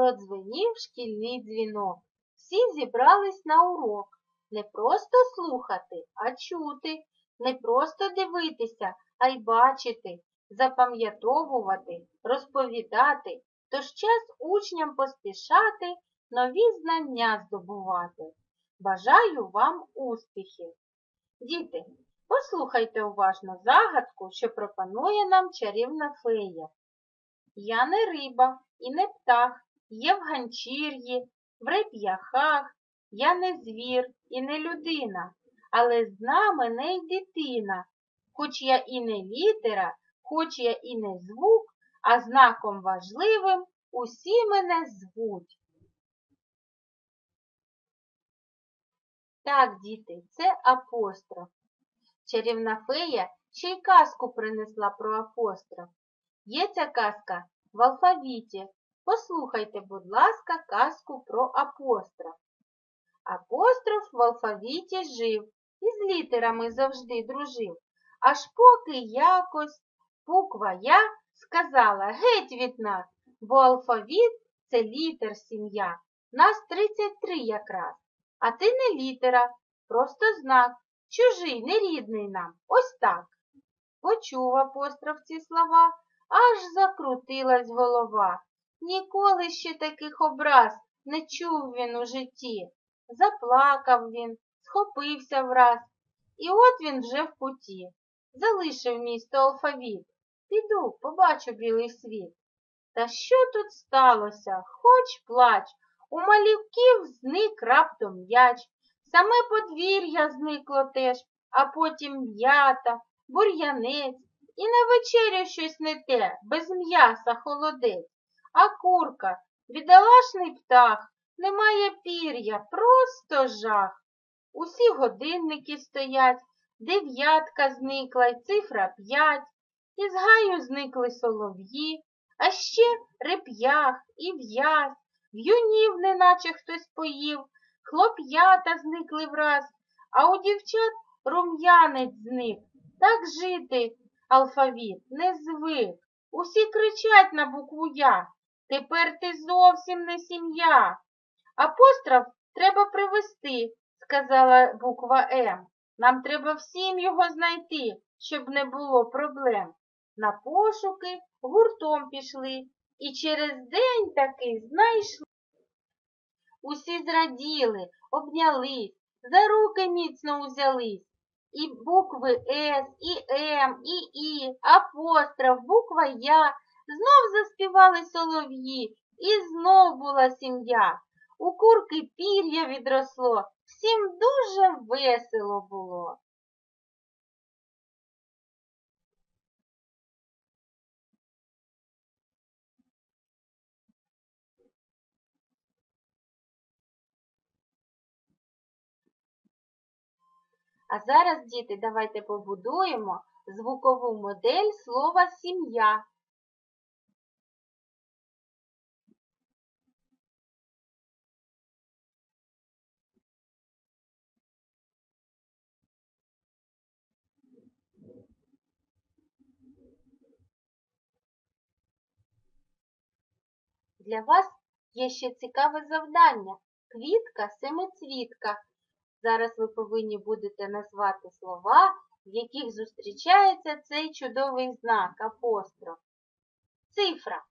продзвенів шкільний дзвінок. Всі зібрались на урок. Не просто слухати, а чути, не просто дивитися, а й бачити, запам'ятовувати, розповідати. Тож час учням поспішати, нові знання здобувати. Бажаю вам успіхів! Діти, послухайте уважно загадку, що пропонує нам чарівна фея. Я не риба і не птах, є в ганчір'ї, в реп'яхах, я не звір і не людина, але зна мене й дитина. Хоч я і не літера, хоч я і не звук, а знаком важливим усі мене звуть. Так, діти, це апостроф. Чарівна фея ще й казку принесла про апостроф. Є ця казка в алфавіті. Послухайте, будь ласка, казку про апостроф. Апостроф в алфавіті жив і з літерами завжди дружив. Аж поки якось буква Я сказала геть від нас, бо алфавіт це літер сім'я. Нас 33 якраз. А ти не літера, просто знак, чужий, нерідний нам, ось так. Почув апостроф ці слова, аж закрутилась голова. Ніколи ще таких образ не чув він у житті. Заплакав він, схопився враз, і от він вже в путі. Залишив місто алфавіт. Піду, побачу білий світ. Та що тут сталося? Хоч плач. У малюків зник раптом м'яч, саме подвір'я зникло теж, а потім м'ята, бур'янець, і на вечерю щось не те, без м'яса холодець, а курка, бідолашний птах, немає пір'я, просто жах. Усі годинники стоять, дев'ятка зникла й цифра п'ять, із гаю зникли солов'ї, а ще реп'ях і в'язь. В'юнів, неначе хтось поїв, хлоп'ята зникли враз, а у дівчат рум'янець зник. Так жити алфавіт не звик. Усі кричать на букву Я. Тепер ти зовсім не сім'я. Апостроф треба привести, сказала буква М. Нам треба всім його знайти, щоб не було проблем. На пошуки гуртом пішли і через день таки знайшли. Усі зраділи, обнялись, за руки міцно узялись. І букви С, і М, і І, апостроф, буква Я, знов заспівали солов'ї, і знов була сім'я. У курки пір'я відросло, всім дуже весело було. А зараз, діти, давайте побудуємо звукову модель слова сім'я. Для вас є ще цікаве завдання. Квітка семицвітка. Зараз ви повинні будете назвати слова, в яких зустрічається цей чудовий знак апостроф. Цифра.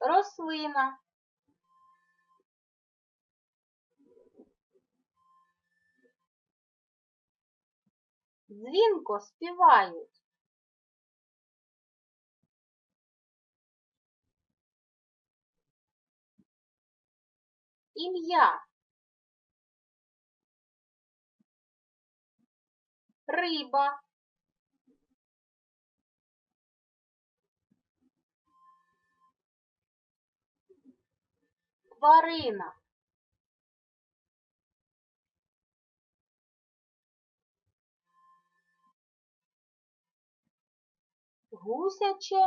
Рослина. Дзвінко співають. Ім'я. Риба. Тварина. Гусяче